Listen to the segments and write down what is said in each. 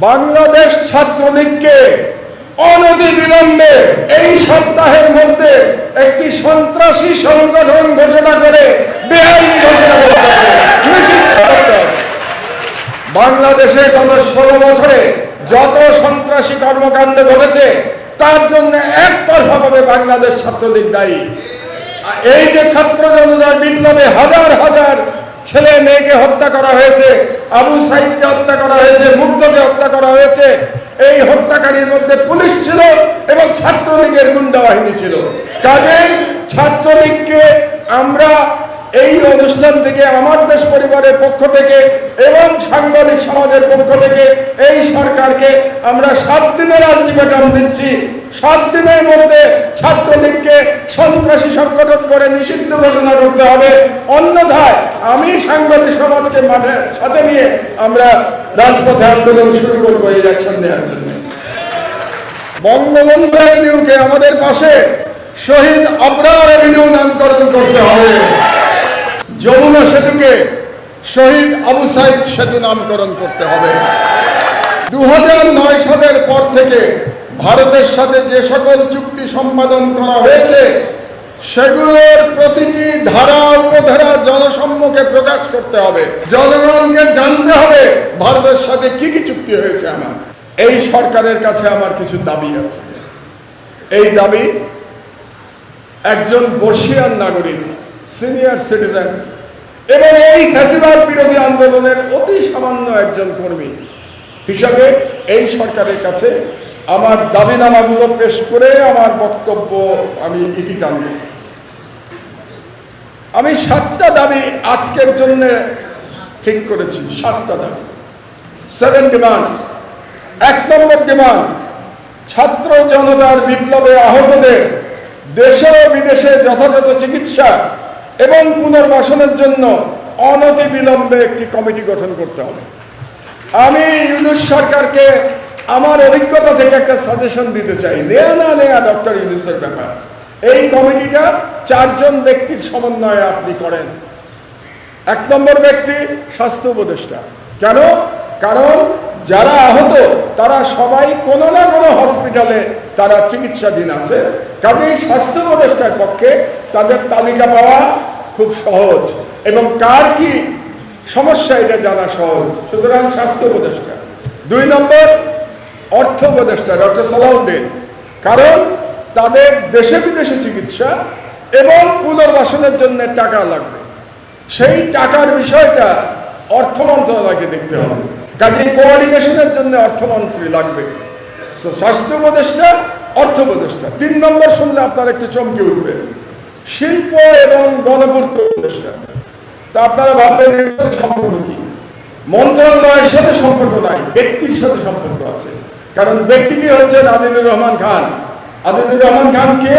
বাংলাদেশ ছাত্রলীগকে অনতি বিলম্বে এই সপ্তাহের মধ্যে একটি সন্ত্রাসী সংগঠন ঘোষণা করে বেআইনি ঘোষণা। বাংলাদেশে গত ষোলো বছরে যত সন্ত্রাসী কর্মকাণ্ড ঘটেছে, তার জন্য একতরফাভাবে বাংলাদেশ ছাত্রলীগ দায়ী এই যে ছাত্র জনতার বিপ্লবে হাজার হাজার ছেলে মেয়েকে হত্যা করা হয়েছে আবু সাইদকে হত্যা করা হয়েছে, মুগ্ধকে হত্যা করা হয়েছে। এই হত্যাকারীর মধ্যে পুলিশ ছিল এবং ছাত্রলীগের গুন্ডা বাহিনী ছিল। কাজেই ছাত্রলীগকে আমরা এই অনুষ্ঠান থেকে, আমার দেশ পরিবারের পক্ষ থেকে এবং সাংবাদিক সমাজের পক্ষ থেকে এই সরকারকে আমরা সাত দিনের আলটিমেটাম দিচ্ছি। সাত দিনের মধ্যে ছাত্রলীগকে সন্ত্রাসী সংগঠন করে নিষিদ্ধ ঘোষণা করতে হবে। অন্যথায় আমি সাংবাদিক সমাজকে মাঠে, সাথে নিয়ে আমরা রাজপথে আন্দোলন শুরু করব এই অ্যাকশন নেওয়ার জন্য। বঙ্গবন্ধু অ্যাভিনিউকে আমাদের পাশে শহীদ আবরার অ্যাভিনিউ নামকরণ করতে হবে। যমুনা সেতুকে শহীদ আবু সাইদ সেতু নামকরণ করতে হবে। দু সালের পর থেকে ভারতের সাথে যে সকল চুক্তি সম্পাদন করা হয়েছে, সেগুলোর প্রতিটি ধারা, উপধারা জনসম্মুখে প্রকাশ করতে হবে। জনগণকে জানতে হবে ভারতের সাথে কি কি চুক্তি হয়েছে আমার। এই সরকারের কাছে আমার কিছু দাবি আছে। এই দাবি একজন বর্ষিয়ান নাগরিক, সিনিয়র সিটিজেন এবং এই ফ্যাসিবাদ বিরোধী আন্দোলনের অতি সামান্য একজন কর্মী হিসাবে এই সরকারের কাছে আমার দাবিনামাগুলো পেশ করে আমার বক্তব্য আমি ইতি টানব। আমি সাতটা দাবি আজকের জন্য ঠিক করেছি, সাতটা দাবি। সেভেন ডিমান্ডস এক নম্বর ডিমান্ড ছাত্র জনতার বিপ্লবে আহতদের দেশে ও বিদেশে যথাযথ চিকিৎসা এবং পুনর্বাসনের জন্য অনতি বিলম্বে একটি কমিটি গঠন করতে হবে। আমি ইউনুস সরকারকে আমার অভিজ্ঞতা থেকে একটা সাজেশন দিতে চাই। নেয়া না নেয়া ডক্টর ইউনুসের ব্যাপার। এই কমিটিটা চারজন ব্যক্তির সমন্বয়ে আপনি করেন। এক নম্বর ব্যক্তি স্বাস্থ্য উপদেষ্টা। কেন? কারণ যারা আহত, তারা সবাই কোনো না কোনো হসপিটালে তারা চিকিৎসাধীন আছে। কাজেই স্বাস্থ্য উপদেষ্টার পক্ষে তাদের তালিকা পাওয়া খুব সহজ। এবং কার কি সমস্যা, এটা জানা সহজ। সুতরাং স্বাস্থ্য উপদেষ্টা। দুই নম্বর অর্থ উপদেষ্টা ডক্টর সালাউদ্দিন। কারণ তাদের দেশে বিদেশে চিকিৎসা এবং পুনর্বাসনের জন্য টাকা লাগবে। সেই টাকার বিষয়টা অর্থ মন্ত্রণালয়কে দেখতে হবে। কাজে কোঅর্ডিনেশনের জন্য অর্থমন্ত্রী লাগবে। স্বাস্থ্য উপদেষ্টা, অর্থ উপদেষ্টা, তিন নম্বর শুনলে আপনার একটু চমকে উঠবে। শিল্প এবং গণপূর্ত উপদেষ্টা। তা আপনারা ভাববেন সম্পর্ক কি? মন্ত্রণালয়ের সাথে সম্পর্ক নাই, ব্যক্তির সাথে সম্পর্ক আছে। কারণ ব্যক্তিটি হচ্ছেন? আদিলুর রহমান খান। আদিলুর রহমান খান কে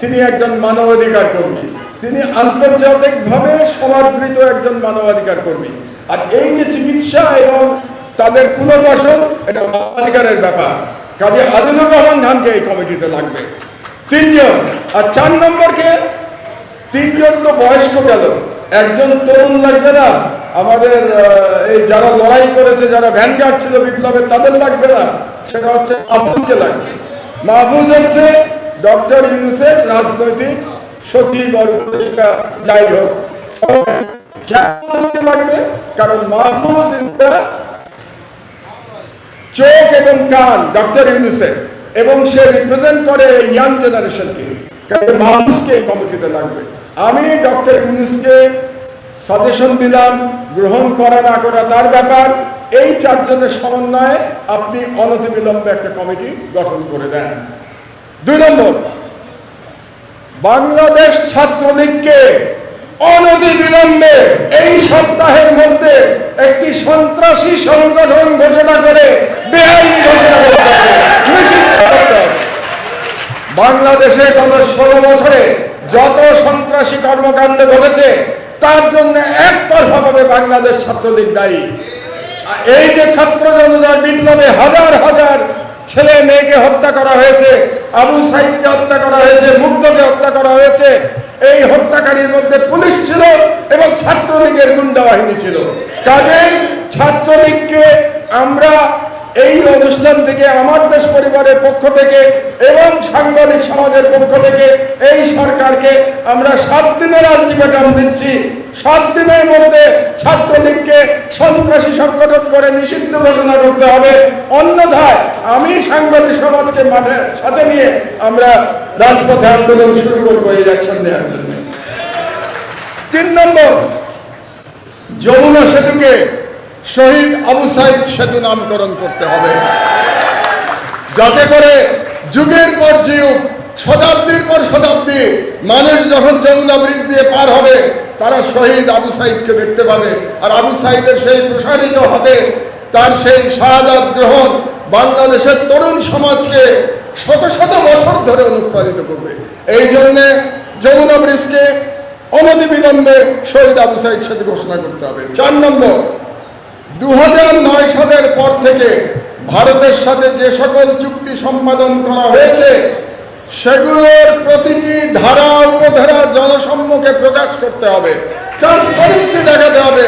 তিনি একজন মানবাধিকার কর্মী। তিনি আন্তর্জাতিকভাবে সমাদৃত একজন মানবাধিকার কর্মী। আর এই যে চিকিৎসা এবং তাদের পুনর্বাসন, এটা মানবাধিকারের ব্যাপার। কাজে আদিলুর রহমান খানকে এই কমিটিতে লাগবে। তিনজন। আর চার নম্বরকে তিনজন তো বয়স্ক গেল। একজন তরুণ লাগবে না। আমাদের এই যারা লড়াই করেছে, যারা ভ্যানগার্ড ছিল বিপ্লবের, তাদের লাগবে না। সেটা হচ্ছে মাহফুজকে লাগবে। মাহফুজ হচ্ছে ডক্টর ইউনুসের রাজনৈতিক সচিব আর উপদেষ্টা, যাই হোক। লাগবে কারণ মাহফুজ চোখ এবং কান ডক্টর ইউনুসের এবং সে রিপ্রেজেন্ট করে ইয়াং জেনারেশনকে কারণ মানুষকে এই কমিটিতে লাগবে। আমি ডক্টর ইউনুসকে সাজেশন দিলাম, গ্রহণ করা না করা তার ব্যাপার। এই চারজনের সমন্বয়ে আপনি অনতিবিলম্বে একটা কমিটি গঠন করে দেন। দুই নম্বর, বাংলাদেশ ছাত্রলীগকে অনতি বিলম্বে এই সপ্তাহের মধ্যে একটি সন্ত্রাসী সংগঠন ঘোষণা করে বেআইনি ঘোষণা। বাংলাদেশে গত ষোলো বছরে যত সন্ত্রাসী কর্মকাণ্ড ঘটেছে, তার জন্য একতরফাভাবে বাংলাদেশ ছাত্রলীগ দায়ী। এই যে ছাত্র জনতার বিপ্লবে হাজার হাজার ছেলে মেয়েকে হত্যা করা হয়েছে, আবু সাইদকে হত্যা করা হয়েছে, মুগ্ধকে হত্যা করা হয়েছে, এই হত্যাকারীর মধ্যে পুলিশ ছিল এবং ছাত্রলীগের গুন্ডা বাহিনী ছিল। কাজেই ছাত্রলীগকে আমরা এই ফাউন্ডেশন থেকে, আমার দেশ পরিবারের পক্ষ থেকে এবং সাংবাদিক সমাজের পক্ষ থেকে এই সরকারকে আমরা সাত দিনের আলটিমেটাম দিচ্ছি। সাত দিনের মধ্যে ছাত্রলীগকে সন্ত্রাসী সংগঠন করে নিষিদ্ধ ঘোষণা করতে হবে। অন্যথায় আমি সাংবাদিক সমাজকে মাঠে, সাথে নিয়ে আমরা রাজপথে আন্দোলন শুরু করব এই অ্যাকশন নেওয়ার জন্য। তিন নম্বর, যমুনা সেতুকে শহীদ আবু সাইদ সেতু নামকরণ করতে হবে। যাতে করে যুগের পর যুগ, শতাব্দীর পর শতাব্দী মানুষ যখন যমুনা ব্রিজ দিয়ে পার হবে তারা শহীদ আবু সাইদকে দেখতে পাবে। আর আবু সাইদের সেই প্রসারিত হবে, তার সেই শাহাদাত গ্রহণ বাংলাদেশের তরুণ সমাজকে শত শত বছর ধরে অনুপ্রাণিত করবে। এই জন্যে যমুনা ব্রিজকে অনতিবিলম্বে শহীদ আবু সাইদ সাথে ঘোষণা করতে হবে। চার নম্বর দু সালের পর থেকে ভারতের সাথে যে সকল চুক্তি সম্পাদন করা হয়েছে সেগুলোর প্রতিটি ধারা, উপধারা জনসম্মুখে প্রকাশ করতে হবে। ট্রান্সপারেন্সি দেখাতে হবে।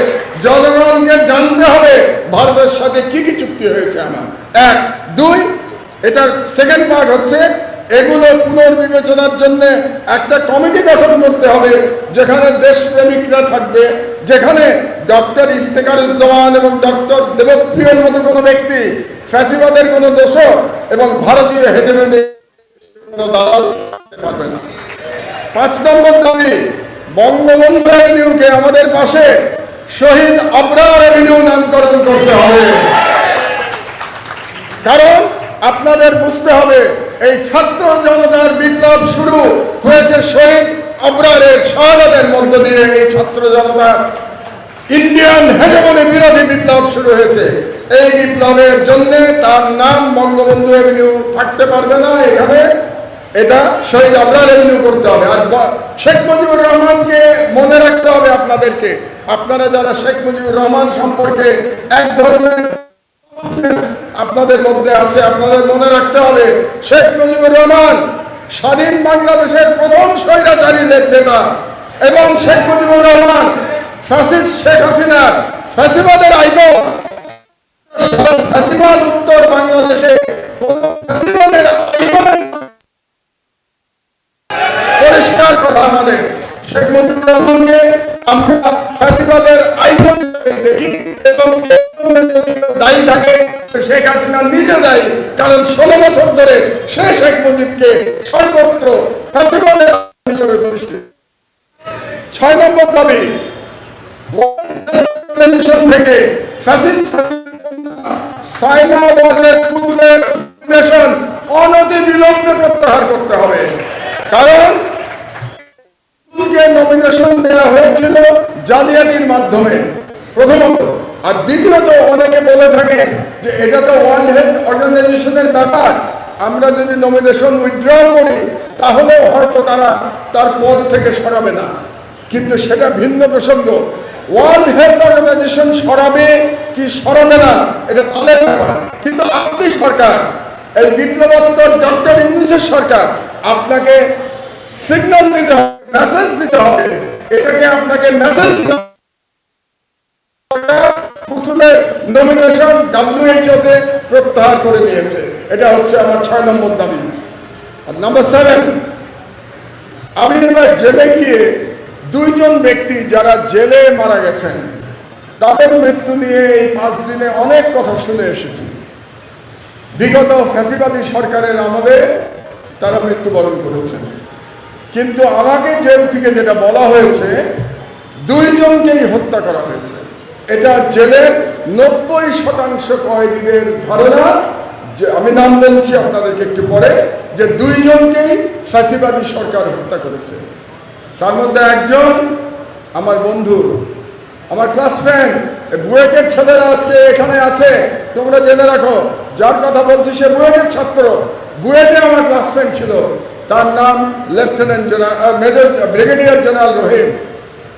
জনগণকে জানতে হবে ভারতের সাথে কি কি চুক্তি হয়েছে আমার এক, দুই, এটার সেকেন্ড পার্ট হচ্ছে, এগুলো পুনর্বিবেচনার জন্য একটা কমিটি গঠন করতে হবে, যেখানে দেশপ্রেমিকরা থাকবে, যেখানে ডক্টর ইফতেকারুজ্জামান এবং ডক্টর দেবপ্রিয়র মতো কোনো ব্যক্তি, ফ্যাসিবাদের কোনো দোষ এবং ভারতীয় হেজেমনি কোনো পারবে না। পাঁচ নম্বর দাবি, বঙ্গবন্ধু আমাদের পাশে শহীদ নামকরণ করতে হবে। কারণ আপনাদের বুঝতে হবে, এই ছাত্র জনতার বিপ্লব শুরু হয়েছে শহীদ আবরারের শাহাদাতের মধ্য দিয়ে। এই ছাত্র জনতার ইন্ডিয়ান হেজমনি বিরোধী বিপ্লব শুরু হয়েছে। এই বিপ্লবের জন্য তার নাম বঙ্গবন্ধু এভিনিউ থাকতে পারবে না এখানে। এটা শহীদ আবরার এভিনিউ করতে হবে। আর শেখ মুজিবুর রহমানকে মনে রাখতে হবে আপনাদেরকে। আপনারা যারা শেখ মুজিবুর রহমান সম্পর্কে এক ধরনের আপনাদের মধ্যে আছে, আপনাদের মনে রাখতে হবে, শেখ মুজিবুর রহমান স্বাধীন বাংলাদেশের প্রথম স্বৈরাচারী নেতা এবং শেখ মুজিবুর রহমান ফ্যাসিস্ট শেখ হাসিনা ফ্যাসিবাদের আইকন। ফ্যাসিবাদ উত্তর বাংলাদেশে বছর ধরে সে শেখ মুজিবকে সর্বত্র হিসেবে প্রতিষ্ঠিত। ছয় নম্বর দাবি থেকে প্রত্যাহার করতে হবে। কারণ দেওয়া হয়েছিল জালিয়াতির মাধ্যমে। প্রথমত আর দ্বিতীয়ত অনেকে বলে থাকে যে এটা তো ওয়ার্ল্ড হেলথ অর্গানাইজেশনের ব্যাপার। আমরা যদি নমিনেশন উইথড্র করি, তাহলে হয়তো তারা তার পদ থেকে সরাবে না। কিন্তু সেটা ভিন্ন প্রসঙ্গ। ওয়ার্ল্ড হেলথ অর্গানাইজেশন সরাবে কি সরাবে না, এটা তাদের ব্যাপার। কিন্তু আপনি সরকার, এই বিপ্লবোত্তর ডক্টর ইংলিশের সরকার, আপনাকে সিগন্যাল দিতে হবে মেসেজ দিতে হবে। এটাকে আপনাকে মেসেজ দিতে হবে। পুতুলের নমিনেশন প্রত্যাহার করে দিয়েছে। এটা হচ্ছে আমার ছয় নম্বর দাবি। আর নাম্বার সেভেন আমি এবার জেলে গিয়ে দুইজন ব্যক্তি যারা জেলে মারা গেছেন, তাদের মৃত্যু নিয়ে এই পাঁচ দিনে অনেক কথা শুনে এসেছি। বিগত ফ্যাসিবাদী সরকারের আমলে তারা মৃত্যুবরণ করেছেন। কিন্তু আমাকে জেল থেকে যেটা বলা হয়েছে, দুইজনকেই হত্যা করা হয়েছে। এটা জেলের নব্বই শতাংশ কয়েদিদের ধারণা যে আমি নাম বলছি, আপনাদেরকে একটু পরে, যে দুইজনকেই ফ্যাসিবাদী সরকার হত্যা করেছে। তার মধ্যে একজন আমার বন্ধু, আমার ক্লাস ফ্রেন্ড বুয়েটের ছেলেরা আজকে এখানে আছে, তোমরা জেনে রাখো, যার কথা বলছি সে বুয়েটের ছাত্র। বুয়েটে আমার ক্লাস ফ্রেন্ড ছিল, তার নাম lieutenant general major, brigadier general Rahim.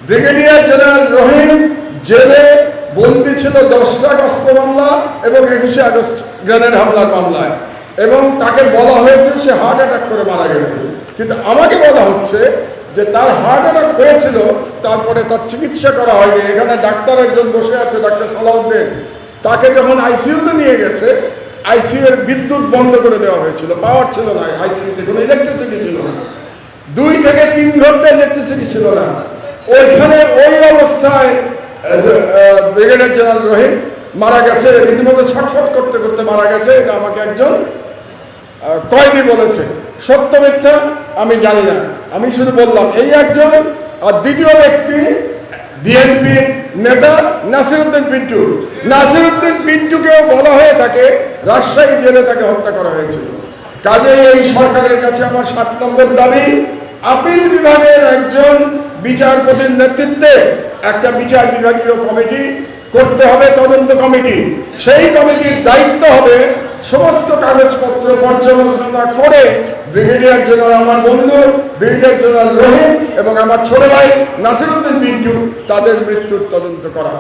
Brigadier general Rahim জেলে বন্দি ছিল দশটা আগস্ট মামলা এবং একুশে আগস্ট গ্রেনেড হামলার মামলায়। এবং তাকে বলা হয়েছে সে হার্ট অ্যাটাক করে মারা গেছে। কিন্তু আমাকে বলা হচ্ছে যে তার হার্ট অ্যাটাক হয়েছিল, তারপরে তার চিকিৎসা করা হয়নি। এখানে ডাক্তার একজন বসে আছে, ডাক্তার সালাউদ্দিন। তাকে যখন আইসিইউতে নিয়ে গেছে আইসিইউ এর বিদ্যুৎ বন্ধ করে দেওয়া হয়েছিল। পাওয়ার ছিল না, আইসিইউতে কোনো ইলেকট্রিসিটি ছিল না। দুই থেকে তিন ঘণ্টা ইলেকট্রিসিটি ছিল না। ওইখানে ওই অবস্থায় জেনারেল রহিম মারা গেছে, রীতিমতো ছটফট করতে করতে মারা গেছে, এটা আমাকে একজন কয়েদি বলেছে। সত্য মিথ্যা আমি জানি না। আমি শুধু বললাম, এই একজন আর দ্বিতীয় ব্যক্তি বিএনপি নেতা নাসিরুদ্দিন পিন্টু। নাসিরুদ্দিন পিন্টুকেও বলা হয়ে থাকে, রাজশাহী জেলে তাকে হত্যা করা হয়েছিল। কাজেই এই সরকারের কাছে আমার সাত নম্বর দাবি, আপিল বিভাগের একজন বিচারপতির নেতৃত্বে একটা বিচার বিভাগীয় কমিটি করতে হবে, তদন্ত কমিটি। সেই কমিটির দায়িত্ব হবে সমস্ত কাগজপত্র পর্যালোচনা করে ব্রিগেডিয়ার জেনারেল আমার বন্ধু, ব্রিগেডিয়ার জেনারেল রহিম এবং আমার ছোট ভাই নাসিরুদ্দিন মিন্টু তাদের মৃত্যুর তদন্ত করা।